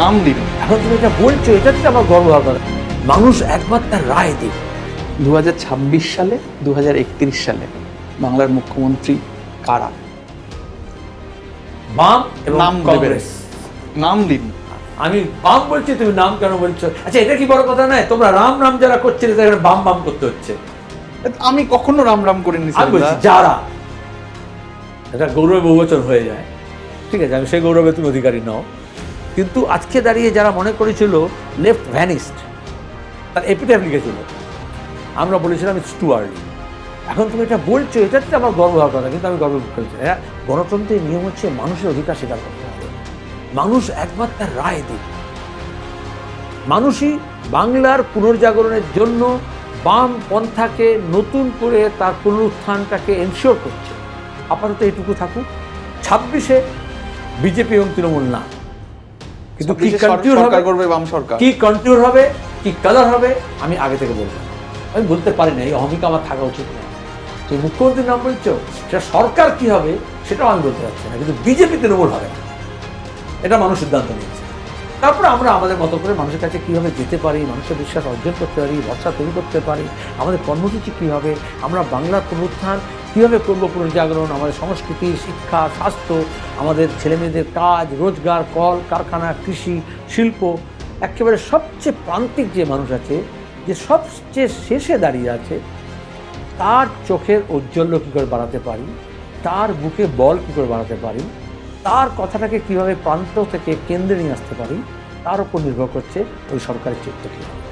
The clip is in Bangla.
নাম দিন এখন তুমি এটা বলছো এটা তো আমার গর্ব হওয়ার মানুষ একবার তার রায় দুহাজার ছাব্বিশ সালে দুহাজার একত্রিশ সালে বাংলার মুখ্যমন্ত্রী কারা? বাম এবং নাম কংগ্রেস। নাম দিন। আমি বাম বলছি তুমি নাম কেন বলছো? আচ্ছা এটা কি বড় কথা নয়? তোমরা রাম নাম যারা করছিলে তাদের বাম বাম করতে হচ্ছে। আমি কখনো রাম রাম করিনি আমি বলছি যারা এটা গৌরবে বহুবচন হয়ে যায়। ঠিক আছে আমি সেই গৌরবে তুমি অধিকারী নও। কিন্তু আজকে দাঁড়িয়ে যারা মনে করেছিল লেফট ভ্যানিস্ট, তার এপিটাফ লিখেছিল, আমরা বলেছিলাম ইটস টু আর্লি এখন তুমি এটা বলছো এটাতে আমার গর্ব হওয়ার কথা, কিন্তু আমি গর্ব করেছি হ্যাঁ গণতন্ত্রের নিয়ম হচ্ছে মানুষের অধিকার স্বীকার করতে হবে। মানুষ একবার তার রায় দিক। মানুষই বাংলার পুনর্জাগরণের জন্য বাম পন্থাকে নতুন করে তার পুনরুত্থানটাকে এনশিওর করছে। আপাতত এটুকু থাকুক। ছাব্বিশে বিজেপি এবং তৃণমূল না। কিন্তু কি 26 সর- কন্টিনিউ সরকার হবে? করবে বাম সরকার? কি কন্টিনিউ হবে? কি কালার হবে? আমি আগে থেকে বলব। আমি বলতে পারি না এই অহমিকা আমার থাকা উচিত না। তুমি মুখ্যমন্ত্রীর নাম বলছো সেটা সরকার কি হবে সেটাও আমি বলতে পারছি না কিন্তু বিজেপি তৃণমূল হবে। না এটা মানুষ সিদ্ধান্ত নিয়েছে। তারপরে আমরা আমাদের মতো করে মানুষের কাছে কীভাবে যেতে পারি মানুষের বিশ্বাস অর্জন করতে পারি ভরসা তৈরি করতে পারি আমাদের কর্মসূচি কী হবে আমরা বাংলার পুনরুত্থান কীভাবে করব পুনর্জাগরণ? আমাদের সংস্কৃতি, শিক্ষা, স্বাস্থ্য, আমাদের ছেলেমেয়েদের কাজ, রোজগার, কল, কারখানা, কৃষি, শিল্প, একেবারে সবচেয়ে প্রান্তিক যে মানুষ আছে, যে সবচেয়ে শেষে দাঁড়িয়ে আছে, তার চোখের ঔজ্জ্বল্য কী করে বাড়াতে পারি? তার বুকে বল কী করে বাড়াতে পারি? তার কথাটাকে কীভাবে প্রান্ত থেকে কেন্দ্রে নিয়ে আসতে পারি? তার উপর নির্ভর করছে ওই সরকারের হবে